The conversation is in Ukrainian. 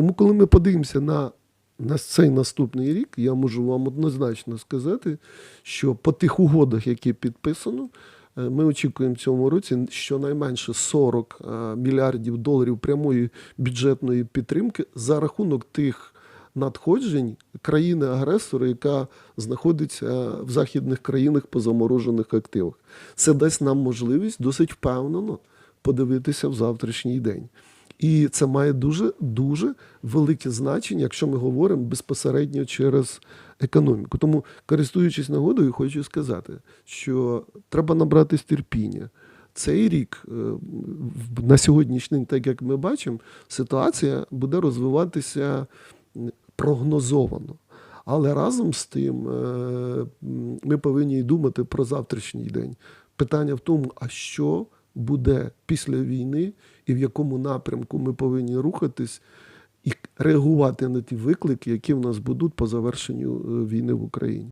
Тому, коли ми подивимося на, на цей наступний рік, я можу вам однозначно сказати, що по тих угодах, які підписано, е, ми очікуємо в цьому році щонайменше 40 е, мільярдів доларів прямої бюджетної підтримки за рахунок тих надходжень країни-агресора, яка знаходиться в західних країнах по заморожених активах. Це дасть нам можливість досить впевнено подивитися в завтрашній день. І це має дуже дуже велике значення, якщо ми говоримо безпосередньо через економіку. Тому, користуючись нагодою, хочу сказати, що треба набратись терпіння. Цей рік е, на сьогоднішній день, так як ми бачимо, ситуація буде розвиватися прогнозовано. Але разом з тим е, ми повинні думати про завтрашній день. Питання в тому, а що буде після війни і в якому напрямку ми повинні рухатись і реагувати на ті виклики, які в нас будуть по завершенню е, війни в Україні.